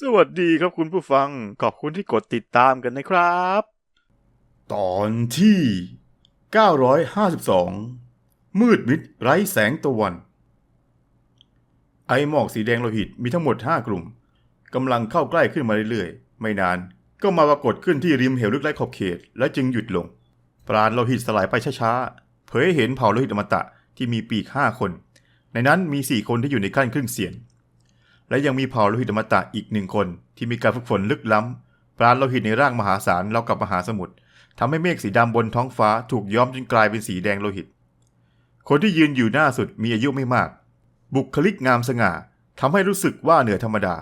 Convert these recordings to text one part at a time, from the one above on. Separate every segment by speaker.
Speaker 1: สวัสดีครับคุณผู้ฟัง ขอบคุณที่กดติดตามกันนะครับ
Speaker 2: ตอนที่ 952 มืดมิดไร้แสงตะวัน ไอหมอกสีแดงโลหิตมีทั้งหมด 5 กลุ่มกำลังเข้าใกล้ขึ้นมาเรื่อยๆ ไม่นานก็มาปรากฏขึ้นที่ริมเหวลึกไร้ขอบเขต และจึงหยุดลง ปราณโลหิตสลายไปช้าๆ เผยให้เห็นเผ่าโลหิตอมตะที่มีปีก5คน ในนั้นมี4คนที่อยู่ในขั้นครึ่งเสียน และยังมีเผ่าโลหิตอมตะอีกหนึ่งคนที่มีการฝึกฝนลึกล้ำปราณโลหิตในร่างมหาศาลเรากับมหาสมุทรทำให้เมฆสีดำบนท้องฟ้าถูกย้อมจนกลายเป็นสีแดงโลหิต คนที่ยืนอยู่หน้าสุดมีอายุไม่มาก บุคลิกงามสง่าทำให้รู้สึกว่าเหนือธรรมดา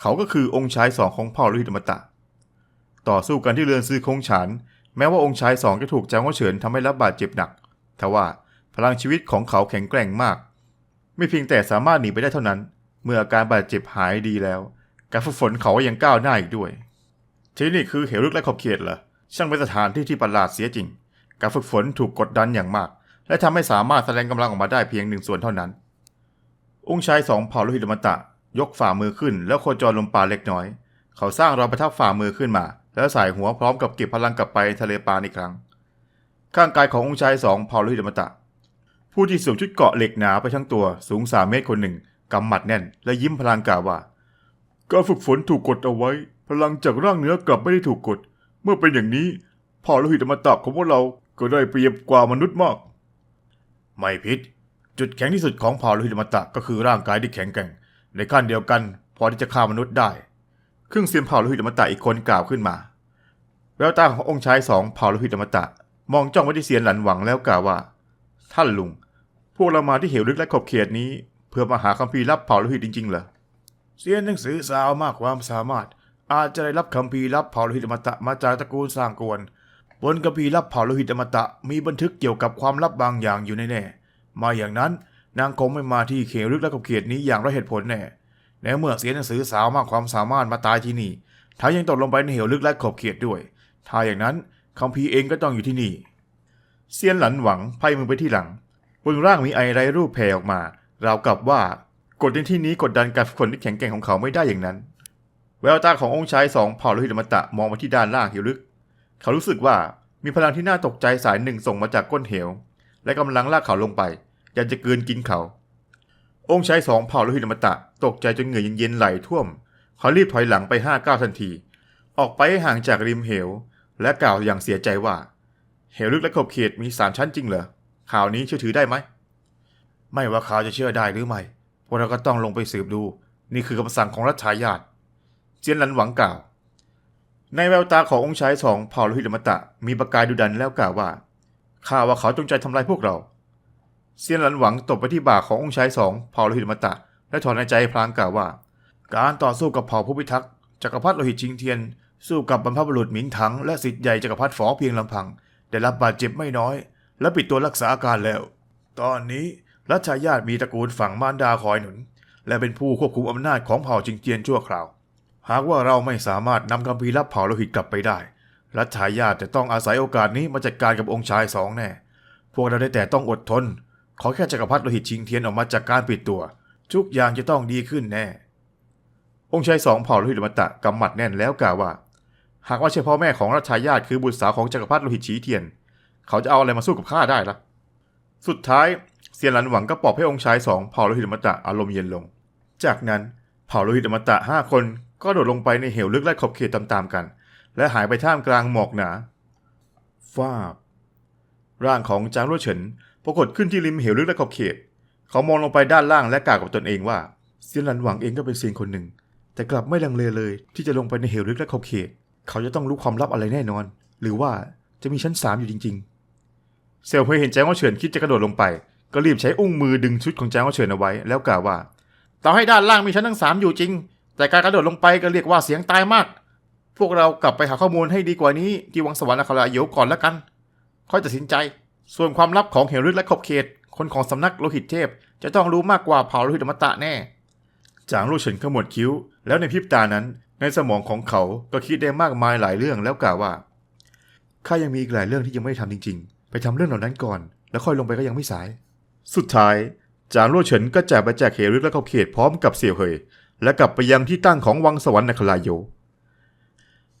Speaker 2: เขาก็คือองค์ชายสองของเผ่าโลหิตอมตะ ต่อสู้กันที่เรือนซื้อคงฉานแม้ว่าองค์ชายสองจะถูกจางว่าเฉินทำให้รับบาดเจ็บหนักทว่าพลังชีวิตของเขาแข็งแกร่งมาก ไม่เพียงแต่สามารถหนีไปได้เท่านั้น เมื่ออาการบาดเจ็บหายดีแล้ว การฝึกฝนเขาก็ยังก้าวหน้าอีกด้วย ที่นี่คือเหวลึกและขอบเขตเหรอช่างเป็นสถานที่ที่ประหลาดเสียจริง การฝึกฝนถูกกดดันอย่างมาก และทำให้สามารถแสดงกำลังออกมาได้เพียงหนึ่งส่วนเท่านั้น องค์ชายสองเผ่าโลหิตมตะ ยกฝ่ามือขึ้น แล้วโคจรลมปราเล็กน้อย เขาสร้างรอยประทับฝ่ามือขึ้นมา แล้วสายหัวพร้อมกับเก็บพลังกลับไปทะเลปานอีกครั้ง ข้างกายขององค์ชายสองเผ่าโลหิตมตะ ผู้ที่สวมชุดเกาะเหล็กหนาไปทั้งตัวสูงสามเมตรคนหนึ่ง กำหมัดแน่น และยิ้มพลังกล่าวว่า การฝึกฝนถูกกดเอาไว้ พลังจากร่างเนื้อกลับไม่ได้ถูกกด เมื่อเป็นอย่างนี้เผ่าโลหิตอมตะของพวกเราก็ได้เปรียบกว่ามนุษย์มาก ไม่ผิด จุดแข็งที่สุดของเผ่าโลหิตอมตะก็คือร่างกายที่แข็งแกร่ง ในขั้นเดียวกัน พอที่จะฆ่ามนุษย์ได้ ครึ่งเซียนเผ่าโลหิตอมตะอีกคนกล่าวขึ้นมา แววตาขององค์ชายสองเผ่าโลหิตอมตะ มองจ้องไปที่เซียนหลันหวังแล้วกล่าวว่า ท่านลุง พวกเรามาที่เหวลึกและขอบเขตนี้ เพื่อมาหาคัมภีร์ลับเผ่าโลหิตจริงๆเหรอเซียนหนังสือสาวมากความสามารถ อาจจะได้รับคัมภีร์ลับเผ่าโลหิตอมตะมาจากตระกูลสร้างกวนบนคัมภีร์ลับเผ่าโลหิตอมตะมีบันทึกเกี่ยวกับความลับบางอย่างอยู่แน่ๆมาอย่างนั้นนางคงไม่มาที่เขวลึกและขอบเขตนี้อย่างไร้เหตุผลแน่ในเมื่อเสียนหนังสือสาวมากความสามารถมาตายที่นี่ถ้ายังตกลงไปในเหวลึกและขอบเขตด้วย ถ้าอย่างนั้นคัมภีร์เองก็ต้องอยู่ที่นี่ เซียนหลันหวังไพ่มือไปที่หลัง บนร่างมีไอไรรูปแผ่ออกมา ราวกับว่ากฎในที่นี้กดดันการฝึกฝนที่แข็งแกร่งของเขาไม่ได้อย่างนั้น แววตาขององค์ชายสองเผ่าโลหิตมตะมองมาที่ด้านล่างเหวลึก เขารู้สึกว่ามีพลังที่น่าตกใจสายหนึ่งส่งมาจากก้นเหว และกำลังลากเขาลงไปอยากจะเกินกินเขา องค์ชายสองเผ่าโลหิตมตะ ตกใจจนเหงื่อเย็นๆไหลท่วม เขารีบถอยหลังไปห้าก้าวทันที ออกไปให้ห่างจากริมเหว และกล่าวอย่างเสียใจว่า เหวลึกและขอบเขตมีสามชั้นจริงเหรอข่าวนี้เชื่อถือได้ไหม ไม่ว่าข่าวจะเชื่อได้หรือไม่ พวกเราก็ต้องลงไปสืบดู นี่คือคำสั่งของรัชายาตเจียนหลันหวังกล่าว ในแววตาขององค์ชายสองเผ่าโลหิตมตะ มีประกายดุดันแล้วกล่าวว่า ข้าว่าเขาจงใจทำลายพวกเรา เซียนหลันหวังตบไปที่บ่าขององค์ชายสองเผ่าโลหิตมตะ และถอนหายใจพลางกล่าวว่า การต่อสู้กับเผ่าผู้พิทักษ์จักรพรรดิโลหิตชิงเทียน สู้กับบรรพบุรุษหมิงถัง และสิทธิ์ใหญ่จักรพรรดิฝอเพียงลำพัง ได้รับบาดเจ็บไม่น้อย และปิดตัวรักษาอาการแล้ว ตอนนี้ รัชายาตมีตระกูลฝั่งมารดาคอยหนุน และเป็นผู้ควบคุมอำนาจของเผ่าจิงเจียนชั่วคราว หากว่าเราไม่สามารถนำคัมภีร์ลับเผ่าโลหิตกลับไปได้รัชายาตจะต้องอาศัยโอกาสนี้มาจัดการกับองค์ชายสองแน่ พวกเราได้แต่ต้องอดทน ขอแค่จักรพรรดิโลหิตชิงเทียนออกมาจากการปิดตัว ทุกอย่างจะต้องดีขึ้นแน่ องค์ชายสองเผ่าโลหิตอมตตะกำหมัดแน่นแล้วกล่าวว่า หากว่าเฉพาะแม่ของรัชายาตคือบุตรสาวของจักรพรรดิโลหิตฉีเทียน เขาจะเอาอะไรมาสู้กับข้าได้ล่ะ สุดท้าย เซียนหลันหวังก็ปลอบให้องค์ชายสองเผาโลหิตอมตะอารมณ์เย็นลง จากนั้นเผาโลหิตอมตะห้าคนก็โดดลงไปในเหวลึกและขอบเขตตามๆกัน และหายไปท่ามกลางหมอกหนาฟาบร่างของจางรั่วเฉินปรากฏขึ้นที่ริมเหวลึกและขอบเขต เขามองลงไปด้านล่างและกล่าวกับตนเองว่าเซียนหลันหวังเองก็เป็นเซียนคนหนึ่ง แต่กลับไม่ลังเลเลยที่จะลงไปในเหวลึกและขอบเขต เขาจะต้องรู้ความลับอะไรแน่นอน หรือว่าจะมีชั้นสามอยู่จริง ๆ เซลเฮยเห็นแจ้งว่าเฉินคิดจะกระโดดลงไป ก็รีบใช้อุ้งมือดึงชุดของแจ้งว่าเฉินเอาไว้ แล้วกล่าวว่าต่อให้ด้านล่างมีชั้นทั้งสามอยู่จริง แต่การกระโดดลงไปก็เรียกว่าเสียงตายมาก พวกเรากลับไปหาข้อมูลให้ดีกว่านี้ที่วังสวรรค์อัคราโยก่อนแล้วกัน ค่อยตัดสินใจ ส่วนความลับของเหวลึกและขอบเขต คนของสำนักโลหิตเทพ จะต้องรู้มากกว่าเผ่าโลหิตมตะแน่ จางลู่เฉินขมวดคิ้ว แล้วในพริบตานั้น ในสมองของเขาก็คิดได้มากมายหลายเรื่องแล้วกล่าวว่าข้ายังมีอีกหลายเรื่องที่ยังไม่ได้ทำจริง ๆ ไปทำเรื่องเหล่านั้นก่อน แล้วค่อยลงไปก็ยังไม่สาย สุดท้าย จางลู่เฉินก็จากไปแจกเหวลึกและขอบเขตพร้อมกับเสี่ยวเหย และกลับไปยังที่ตั้งของวังสวรรค์นครายโย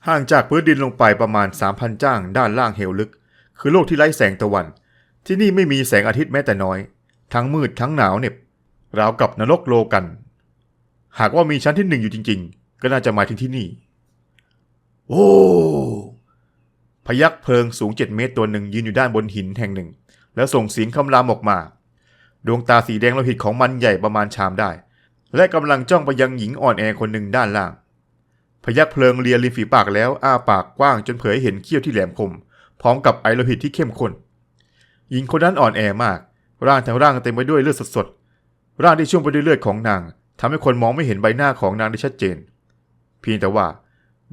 Speaker 2: ห่างจากพื้นดินลงไปประมาณ 3,000 จ้างด้านล่างเหวลึก คือโลกที่ไร้แสงตะวัน ที่นี่ไม่มีแสงอาทิตย์แม้แต่น้อย ทั้งมืดทั้งหนาวเหน็บราวกับนรกโลกัน หากว่ามีชั้นที่หนึ่งอยู่จริง ๆ ก็น่าจะหมายถึงที่นี่ โอ้พยักเพลิงสูงเจ็ดเมตรตัวหนึ่งยืนอยู่ด้านบนหินแห่งหนึ่ง แล้วส่งเสียงคำรามออกมา ดวงตาสีแดงโลหิตของมันใหญ่ประมาณชามได้ และกำลังจ้องไปยังหญิงอ่อนแอคนหนึ่งด้านล่าง พยักเพลิงเลียริมฝีปากแล้วอ้าปากกว้างจนเผยให้เห็นเขี้ยวที่แหลมคม พร้อมกับไอโลหิตที่เข้มข้น หญิงคนนั้นอ่อนแอมาก ร่างทั้งร่างเต็มไปด้วยเลือดสดๆ ร่างที่ชุ่มไปด้วยเลือดของนางทำให้คนมองไม่เห็นใบหน้าของนางได้ชัดเจน เพียงแต่ว่า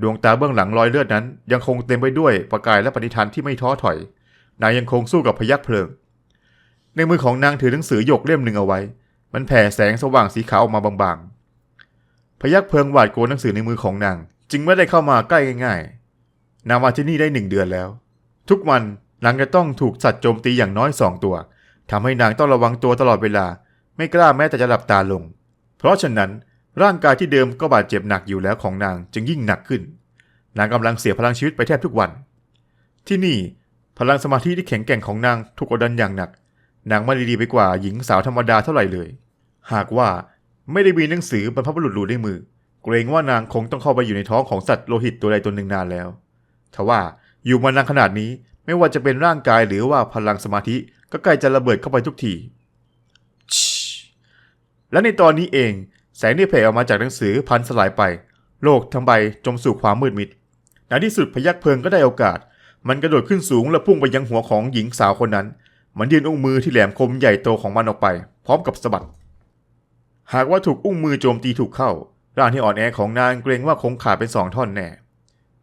Speaker 2: ดวงตาเบื้องหลังรอยเลือดนั้น ยังคงเต็มไปด้วยประกายและปณิธานที่ไม่ท้อถอย นางยังคงสู้กับพยักเพลิง ในมือของนางถือหนังสือหยกเล่มหนึ่งเอาไว้ มันแผ่แสงสว่างสีขาวออกมาบางๆ พยักเพลิงหวาดกลัวหนังสือในมือของนาง จึงไม่ได้เข้ามาใกล้ง่ายๆ นางมาที่นี่ได้หนึ่งเดือนแล้ว ทุกวันนางจะต้องถูกสัตว์โจมตีอย่างน้อยสองตัวทำให้นางต้องระวังตัวตลอดเวลา ไม่กล้าแม้แต่จะหลับตาลง เพราะฉะนั้นร่างกายที่เดิมก็บาดเจ็บหนักอยู่แล้วของนางจึงยิ่งหนักขึ้น นางกำลังเสียพลังชีวิตไปแทบทุกวัน ที่นี่พลังสมาธิที่แข็งแกร่งของนางถูกกดดันอย่างหนัก นางไม่ดีไปกว่าหญิงสาวธรรมดาเท่าไหร่เลย หากว่าไม่ได้มีหนังสือบรรพบุรุษหลุดในมือ เกรงว่านางคงต้องเข้าไปอยู่ในท้องของสัตว์โลหิตตัวใดตัวหนึ่งนานแล้วทว่าอยู่มานานขนาดนี้ไม่ว่าจะเป็นร่างกายหรือว่าพลังสมาธิก็ใกล้จะระเบิดเข้าไปทุกทีชิและในตอนนี้เอง แสงที่เผยออกมาจากหนังสือพันสลายไป โลกทั้งใบจมสู่ความมืดมิดในที่สุดพยักเพลิงก็ได้โอกาส มันกระโดดขึ้นสูงและพุ่งไปยังหัวของหญิงสาวคนนั้น มันยื่นอุ้งมือที่แหลมคมใหญ่โตของมันออกไป พร้อมกับสะบัด หากว่าถูกอุ้งมือโจมตีถูกเข้า ร่างที่อ่อนแอของนางเกรงว่าคงขาดเป็นสองท่อนแน่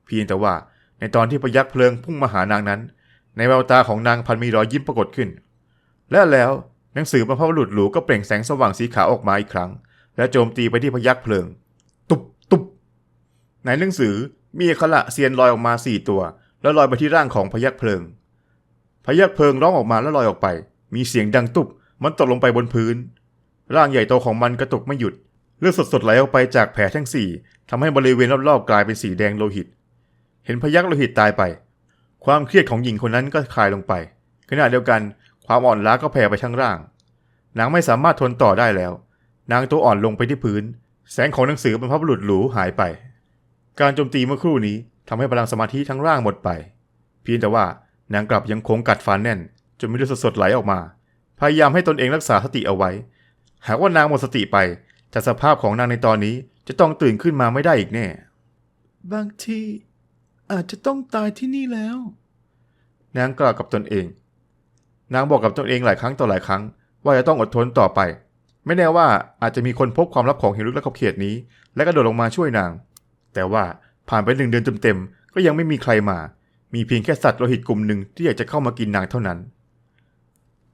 Speaker 2: เพียงแต่ว่าในตอนที่พยักเพลิงพุ่งมาหานางนั้น ในแววตาของนางพันมีรอยยิ้มปรากฏขึ้น และแล้วหนังสือบรรพบุรุษหรูก็เปล่งแสงสว่างสีขาวออกมาอีกครั้ง และโจมตีไปที่พยักเพลิง ตุบตุบในหนังสือมีขระเซียนลอยออกมาสี่ตัว แล้วลอยไปที่ร่างของพยักเพลิง พยักเพลิงร้องออกมาแล้วลอยออกไป มีเสียงดังตุบมันตกลงไปบนพื้น ร่างใหญ่โตของมันกระตุกไม่หยุด เลือดสดๆไหลออกไปจากแผลทั้งสี่ทำให้บริเวณรอบๆกลายเป็นสีแดงโลหิต เห็นพยักโลหิตตายไป ความเครียดของหญิงคนนั้นก็คลายลงไป ขณะเดียวกันความอ่อนล้าก็แผ่ไปทั้งร่าง นางไม่สามารถทนต่อได้แล้ว นางตัวอ่อนลงไปที่พื้น แสงของหนังสือบรรพบุรุษหรูหายไป การโจมตีเมื่อครู่นี้ทำให้พลังสมาธิทั้งร่างหมดไป เพียงแต่ว่า นางกลับยังคงกัดฟันแน่นจนมีเลือดสดๆไหลออกมา พยายามให้ตนเองรักษาสติเอาไว้ หากว่านางหมดสติไปแต่สภาพของนางในตอนนี้จะต้องตื่นขึ้นมาไม่ได้อีกแน่ บางทีอาจจะต้องตายที่นี่แล้ว นางกล่าวกับตนเอง นางบอกกับตนเองหลายครั้งต่อหลายครั้ง ว่าจะต้องอดทนต่อไป ไม่แน่ว่าอาจจะมีคนพบความลับของเหวลึกและขอบเขตนี้ และกระโดดลงมาช่วยนาง แต่ว่าผ่านไปหนึ่งเดือนเต็มๆก็ยังไม่มีใครมา มีเพียงแค่สัตว์โลหิตกลุ่มหนึ่งที่อยากจะเข้ามากินนางเท่านั้น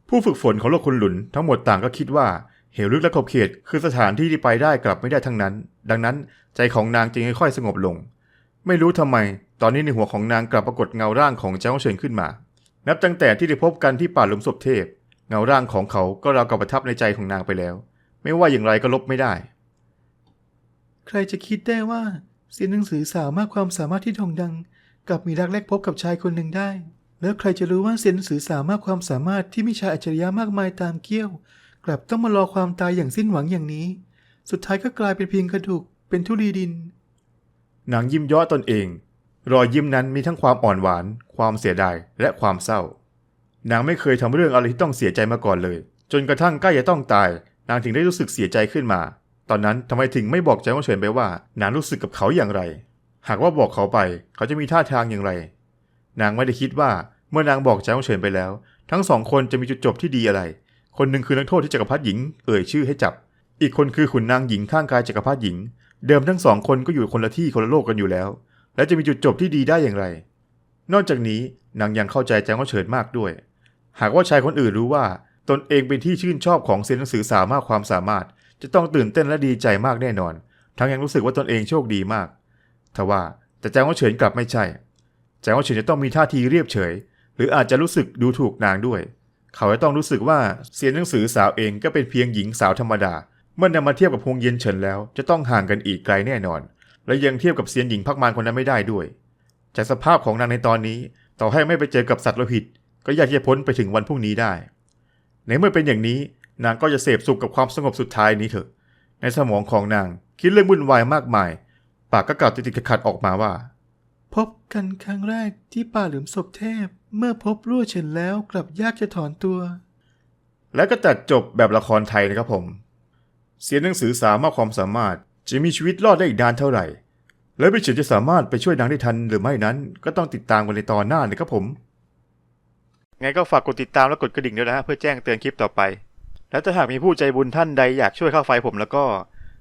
Speaker 2: ผู้ฝึกฝนของโลกคุณหลุนทั้งหมดต่างก็คิดว่าเหวลึกและขอบเขตคือสถานที่ที่ไปได้กลับไม่ได้ทั้งนั้น ดังนั้นใจของนางจึงค่อยๆสงบลง ไม่รู้ทำไม ตอนนี้ในหัวของนางกลับปรากฏเงาร่างของเจ้าเฉินขึ้นมา นับตั้งแต่ที่ได้พบกันที่ป่าหลุมศพเทพ เงาร่างของเขาก็ราวกับประทับในใจของนางไปแล้ว ไม่ว่าอย่างไรก็ลบไม่ได้ ใครจะคิดได้ว่าเสียนหนังสือสาวมากความสามารถที่โด่งดัง กลับมีรักแรกพบกับชายคนหนึ่งได้ แล้วใครจะรู้ว่าเสียนหนังสือสามากความสามารถที่มีชายอัจฉริยะมากมายตามเกี้ยว กลับต้องมารอความตายอย่างสิ้นหวังอย่างนี้ สุดท้ายก็กลายเป็นเพียงกระดูกเป็นทุลีดิน นางยิ้มย่อตนเอง รอยยิ้มนั้นมีทั้งความอ่อนหวาน ความเสียดายและความเศร้านางไม่เคยทำเรื่องอะไรที่ต้องเสียใจมาก่อนเลย จนกระทั่งใกล้จะต้องตาย นางถึงได้รู้สึกเสียใจขึ้นมา ตอนนั้นทำไมถึงไม่บอกใจว่าเฉินไปว่า นางรู้สึกกับเขาอย่างไร หากว่าบอกเขาไปเขาจะมีท่าทางอย่างไร นางไม่ได้คิดว่าเมื่อนางบอกใจว่าเฉินไปแล้ว ทั้งสองคนจะมีจุดจบที่ดีอะไร คนหนึ่งคือนักโทษที่จักรพรรดิหญิงเอ่ยชื่อให้จับ อีกคนคือขุนนางหญิงข้างกายจักรพรรดิหญิง เดิมทั้งสองคนก็อยู่คนละที่คนละโลกกันอยู่แล้ว และจะมีจุดจบที่ดีได้อย่างไร นอกจากนี้นางยังเข้าใจแจ้งเฉินมากด้วย หากว่าชายคนอื่นรู้ว่า ตนเองเป็นที่ชื่นชอบของเซียนหนังสือสามากความสามารถ จะต้องตื่นเต้นและดีใจมากแน่นอน ทั้งยังรู้สึกว่าตนเองโชคดีมาก ทว่าแต่แจ้งว่าเฉินกลับไม่ใช่ แจ้งว่าเฉินจะต้องมีท่าทีเรียบเฉย หรืออาจจะรู้สึกดูถูกนางด้วย เขาจะต้องรู้สึกว่าเซียนหนังสือสาวเองก็เป็นเพียงหญิงสาวธรรมดา เมื่อนำมาเทียบกับฮงเย็นเฉินแล้ว จะต้องห่างกันอีกไกลแน่นอน และยังเทียบกับเซียนหญิงพักมารคนนั้นไม่ได้ด้วย จากสภาพของนางในตอนนี้ ต่อให้ไม่ไปเจอกับสัตว์โลหิต ก็ยากที่จะพ้นไปถึงวันพรุ่งนี้ได้ ในเมื่อเป็นอย่างนี้นางก็จะเสพสุขกับความสงบสุดท้ายนี้เถอะ ในสมองของนางคิดเรื่องวุ่นวายมากมาย ปากก็กล่าวติดๆขัดๆออกมาว่า
Speaker 3: พบกันครั้งแรกที่ป่าหลุมศพเทพ เมื่อพบรั่วเฉินแล้วกลับยากจะถอนตัว
Speaker 2: และก็ตัดจบแบบละครไทยนะครับผม เสียนหนังสือสามารถความสามารถจะมีชีวิตรอดได้อีกนานเท่าไหร่ และพี่เฉินจะสามารถไปช่วยนางได้ทันหรือไม่นั้น ก็ต้องติดตามกันในตอนหน้านะครับผม
Speaker 1: ไงก็ฝากกดติดตามและกดกระดิ่งด้วยนะฮะเพื่อแจ้งเตือนคลิปต่อไป แล้วถ้าหากมีผู้ใจบุญท่านใดอยากช่วยเข้าไฟผมแล้วก็